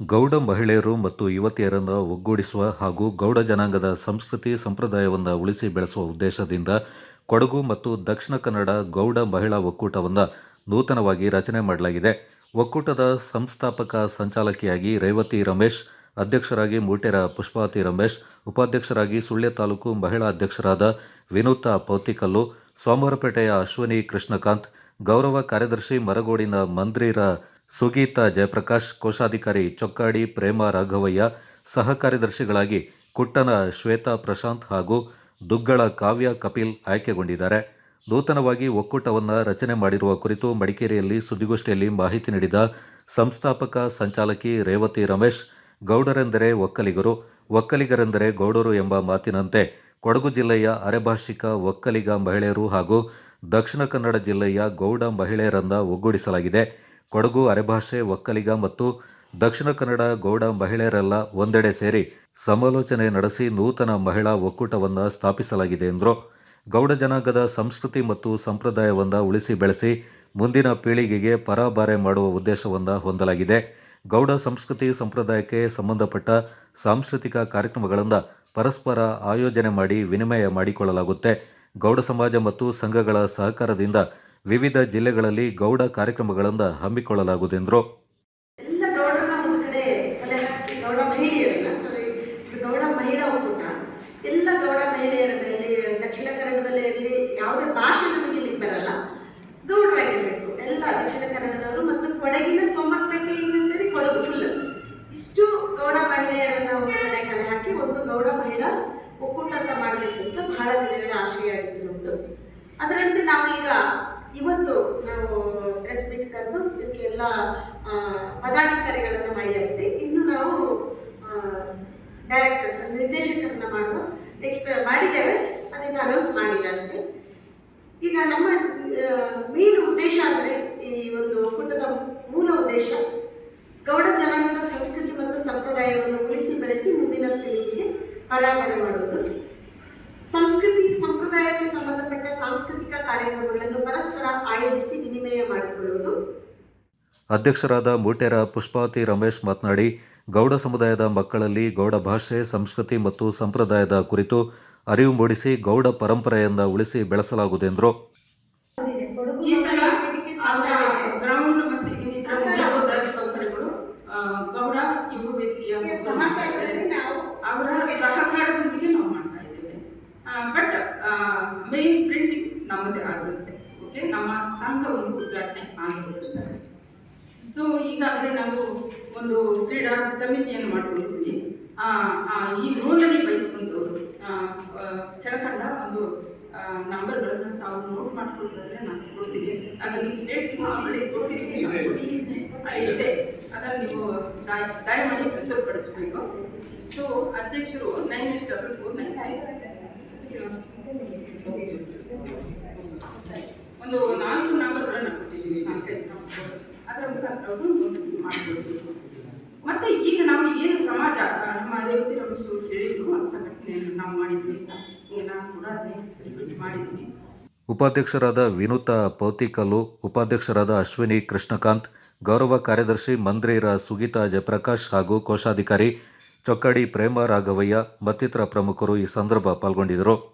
ಗೌಡ ಮಹಿಳೆಯರು ಮತ್ತು ಯುವತಿಯರನ್ನು ಒಗ್ಗೂಡಿಸುವ ಹಾಗೂ ಗೌಡ ಜನಾಂಗದ ಸಂಸ್ಕೃತಿ ಸಂಪ್ರದಾಯವನ್ನು ಉಳಿಸಿ ಬೆಳೆಸುವ ಉದ್ದೇಶದಿಂದ ಕೊಡಗು ಮತ್ತು ದಕ್ಷಿಣ ಕನ್ನಡ ಗೌಡ ಮಹಿಳಾ ಒಕ್ಕೂಟವನ್ನು ನೂತನವಾಗಿ ರಚನೆ ಮಾಡಲಾಗಿದೆ. ಒಕ್ಕೂಟದ ಸಂಸ್ಥಾಪಕ ಸಂಚಾಲಕಿಯಾಗಿ ರೇವತಿ ರಮೇಶ್, ಅಧ್ಯಕ್ಷರಾಗಿ ಮೂಟೆರ ಪುಷ್ಪಾವತಿ ರಮೇಶ್, ಉಪಾಧ್ಯಕ್ಷರಾಗಿ ಸುಳ್ಯ ತಾಲೂಕು ಮಹಿಳಾ ಅಧ್ಯಕ್ಷರಾದ ವಿನೂತ ಪೌತಿಕಲ್ಲು, ಸೋಮವಾರಪೇಟೆಯ ಅಶ್ವಿನಿ ಕೃಷ್ಣಕಾಂತ್, ಗೌರವ ಕಾರ್ಯದರ್ಶಿ ಮರಗೋಡಿನ ಮಂದ್ರಿರ ಸುಗೀತಾ ಜಯಪ್ರಕಾಶ್, ಕೋಶಾಧಿಕಾರಿ ಚೊಕ್ಕಾಡಿ ಪ್ರೇಮ ರಾಘವಯ್ಯ ಸಹ ಕಾರ್ಯದರ್ಶಿಗಳಾಗಿ ಕುಟ್ಟನ ಶ್ವೇತಾ ಪ್ರಶಾಂತ್ ಹಾಗೂ ದುಗ್ಗಳ ಕಾವ್ಯ ಕಪಿಲ್ ಆಯ್ಕೆಗೊಂಡಿದ್ದಾರೆ. ನೂತನವಾಗಿ ಒಕ್ಕೂಟವನ್ನು ರಚನೆ ಮಾಡಿರುವ ಕುರಿತು ಮಡಿಕೇರಿಯಲ್ಲಿ ಸುದ್ದಿಗೋಷ್ಠಿಯಲ್ಲಿ ಮಾಹಿತಿ ನೀಡಿದ ಸಂಸ್ಥಾಪಕ ಸಂಚಾಲಕಿ ರೇವತಿ ರಮೇಶ್, ಗೌಡರೆಂದರೆ ಒಕ್ಕಲಿಗರು, ಒಕ್ಕಲಿಗರೆಂದರೆ ಗೌಡರು ಎಂಬ ಮಾತಿನಂತೆ ಕೊಡಗು ಜಿಲ್ಲೆಯ ಅರೆಭಾಷಿಕ ಒಕ್ಕಲಿಗ ಮಹಿಳೆಯರು ಹಾಗೂ ದಕ್ಷಿಣ ಕನ್ನಡ ಜಿಲ್ಲೆಯ ಗೌಡ ಮಹಿಳೆಯರನ್ನು ಒಗ್ಗೂಡಿಸಲಾಗಿದೆ. ಕೊಡಗು ಅರೆಭಾಷೆ, ಒಕ್ಕಲಿಗ ಮತ್ತು ದಕ್ಷಿಣ ಕನ್ನಡ ಗೌಡ ಮಹಿಳೆಯರೆಲ್ಲ ಒಂದೆಡೆ ಸೇರಿ ಸಮಾಲೋಚನೆ ನಡೆಸಿ ನೂತನ ಮಹಿಳಾ ಒಕ್ಕೂಟವನ್ನು ಸ್ಥಾಪಿಸಲಾಗಿದೆ ಎಂದರು. ಗೌಡ ಜನಾಂಗದ ಸಂಸ್ಕೃತಿ ಮತ್ತು ಸಂಪ್ರದಾಯವನ್ನು ಉಳಿಸಿ ಬೆಳೆಸಿ ಮುಂದಿನ ಪೀಳಿಗೆಗೆ ಪರಾಬಾರೆ ಮಾಡುವ ಉದ್ದೇಶವನ್ನು ಹೊಂದಲಾಗಿದೆ. ಗೌಡ ಸಂಸ್ಕೃತಿ ಸಂಪ್ರದಾಯಕ್ಕೆ ಸಂಬಂಧಪಟ್ಟ ಸಾಂಸ್ಕೃತಿಕ ಕಾರ್ಯಕ್ರಮಗಳನ್ನು ಪರಸ್ಪರ ಆಯೋಜನೆ ಮಾಡಿ ವಿನಿಮಯ ಮಾಡಿಕೊಳ್ಳಲಾಗುತ್ತೆ. ಗೌಡ ಸಮಾಜ ಮತ್ತು ಸಂಘಗಳ ಸಹಕಾರದಿಂದ ವಿವಿಧ ಜಿಲ್ಲೆಗಳಲ್ಲಿ ಗೌಡ ಕಾರ್ಯಕ್ರಮಗಳಿಂದ ಹಮ್ಮಿಕೊಳ್ಳಲಾಗುವುದೆಂದರು. ಎಲ್ಲ ಗೌಡ ಮಹಿಳೆಯರನ್ನ ಸಾರಿ ಗೌಡ ಮಹಿಳಾ ಒಕ್ಕೂಟ. ಎಲ್ಲ ಗೌಡ ಮಹಿಳೆಯರಲ್ಲಿ ದಕ್ಷಿಣ ಕನ್ನಡದಲ್ಲಿ ಇರಲಿ ಯಾವುದೇ ಭಾಷೆ ನಮಗೆ ಇಲ್ಲಿ ಬರಲ್ಲ. ಗೌಡರಾಗಿರ್ಬೇಕು. ಎಲ್ಲ ದಕ್ಷಿಣ ಕನ್ನಡದವರು ಮತ್ತು ಕೊಡಗಿನ ಸೋಮಪೇಟೆಯಿಂದ ಸೇರಿ ಕೊಡಗು ಫುಲ್ ಇಷ್ಟು ಗೌಡ ಮಹಿಳೆಯರನ್ನ ಒಂದು ಕಡೆ ಕಲೆ ಹಾಕಿ ಒಂದು ಗೌಡ ಮಹಿಳಾ ಒಕ್ಕೂಟ ಅಂತ ಮಾಡಬೇಕು ಅಂತ ಬಹಳ ದಿನಗಳ ಆಶಯ ಆಗಿತ್ತು ನಮ್ದು. ಅದರಂತೆ ನಾವು ಈಗ ಇವತ್ತು ನಾವು ಪ್ರೆಸ್ ಮೀಟ್ ಕರೆದು ಇದಕ್ಕೆಲ್ಲ ಪದಾಧಿಕಾರಿಗಳನ್ನು ಮಾಡಿಯಾಗಿದೆ. ಇನ್ನು ನಾವು ಡೈರೆಕ್ಟರ್ಸ್ ನಿರ್ದೇಶಕರನ್ನ ಮಾಡುವ ನೆಕ್ಸ್ಟ್ ಮಾಡಿದ್ದೇವೆ. ಅದನ್ನು ಅನೌನ್ಸ್ ಮಾಡಿಲ್ಲ ಅಷ್ಟೇ. ಈಗ ನಮ್ಮ ಮೇನ್ ಉದ್ದೇಶ ಅಂದರೆ ಈ ಒಂದು ಒಕ್ಕೂಟದ ಮೂಲ ಉದ್ದೇಶ ಗೌಡ ಜನಾಂಗದ ಸಂಸ್ಕೃತಿ ಮತ್ತು ಸಂಪ್ರದಾಯವನ್ನು ಉಳಿಸಿ ಬೆಳೆಸಿ ಮುಂದಿನ ಪೀಳಿಗೆಗೆ ಪರಾಗಣೆ ಮಾಡುವುದು. ಸಂಸ್ಕೃತಿ, ಸಂಪ್ರದಾಯಕ್ಕೆ ಸಂಬಂಧಪಟ್ಟ ಸಾಂಸ್ಕೃತಿಕ ಕಾರ್ಯಕ್ರಮಗಳನ್ನು ಪರಸ್ಪರ ಆಯೋಜಿಸಿ ವಿನಿಮಯ ಮಾಡಿಕೊಳ್ಳುವುದು. ಅಧ್ಯಕ್ಷರಾದ ಮೂಟೆರ ಪುಷ್ಪಾತಿ ರಮೇಶ್ ಮಾತನಾಡಿ ಗೌಡ ಸಮುದಾಯದ ಮಕ್ಕಳಲ್ಲಿ ಗೌಡ ಭಾಷೆ ಸಂಸ್ಕೃತಿ ಮತ್ತು ಸಂಪ್ರದಾಯದ ಕುರಿತು ಅರಿವು ಮೂಡಿಸಿ ಗೌಡ ಪರಂಪರೆಯಿಂದ ಉಳಿಸಿ ಬೆಳೆಸಲಾಗುವುದೆಂದರು ಅವರ ಸಹಕಾರದೊಂದಿಗೆ ನಾವು ಬಟ್ ಮೇನ್ ಪ್ರಿಂಟಿಂಗ್ ನಮ್ಮದೇ ಆಗಿರುತ್ತೆ. ಓಕೆ ನಮ್ಮ ಸಂಘ ಒಂದು ಉದ್ಘಾಟನೆ ಆಗಿರುತ್ತೆ. ಸೊ ಈಗಾಗಲೇ ನಾವು ಒಂದು ಕ್ರೀಡಾ ಸಮಿತಿಯನ್ನು ಮಾಡಿಕೊಂಡಿದ್ವಿ ಈ ನೋಂದಣಿ ಬಯಸ್ಕೊಂಡವರು ಕೆಳಕಂಡ ಒಂದು ನಂಬರ್ಗಳನ್ನು ತಾವು ನೋಟ್ ಮಾಡ್ಕೊಳ್ಳೋದಾದ್ರೆ ನಾನು ಕೊಡ್ತೀನಿ. ಹಾಗಾಗಿ ಹೇಳ್ತೀನಿ ಆಲ್ರೆಡಿ ಕೊಟ್ಟಿದ್ದೀನಿ ಇದೆ. ಅದನ್ನು ನೀವು ದಯ, ದಯಮಾಡಿ ಪ್ರಚುರಪಡಿಸಬೇಕು ಸೊ ಅಧ್ಯಕ್ಷರು nine eight double four nine ಒಂದು ನಾಲ್ಕು ನಂಬರ್ಗಳನ್ನು ಕೊಟ್ಟಿದ್ದೀವಿ ಅದರ ಮುಖಾಂತರ ಮತ್ತೆ ಈಗ ನಾವು ಏನು ಸಮಾಜ, ನಮ್ಮ ರೇವತಿ ರಮೇಶ್ ಅವರು ಹೇಳಿದ್ರು ಒಂದು ಸಂಘಟನೆಯನ್ನು ನಾವು ಮಾಡಿದ್ವಿ. ಈಗ ನಾನು ಕೂಡ ಅದೇ ರಿಪೀಟ್ ಮಾಡಿದ್ದೀನಿ. ಉಪಾಧ್ಯಕ್ಷರಾದ ವಿನೂತಾ ಪೌತಿಕಲ್ಲು, ಉಪಾಧ್ಯಕ್ಷರಾದ ಅಶ್ವಿನಿ ಕೃಷ್ಣಕಾಂತ್, ಗೌರವ ಕಾರ್ಯದರ್ಶಿ ಮಂದ್ರೇರ ಸುಗೀತಾ ಜಯಪ್ರಕಾಶ್ ಹಾಗೂ ಕೋಶಾಧಿಕಾರಿ ಚೊಕ್ಕಾಡಿ ಪ್ರೇಮ ರಾಘವಯ್ಯ ಮತ್ತಿತರ ಪ್ರಮುಖರು ಈ ಸಂದರ್ಭ ಪಾಲ್ಗೊಂಡಿದ್ದರು.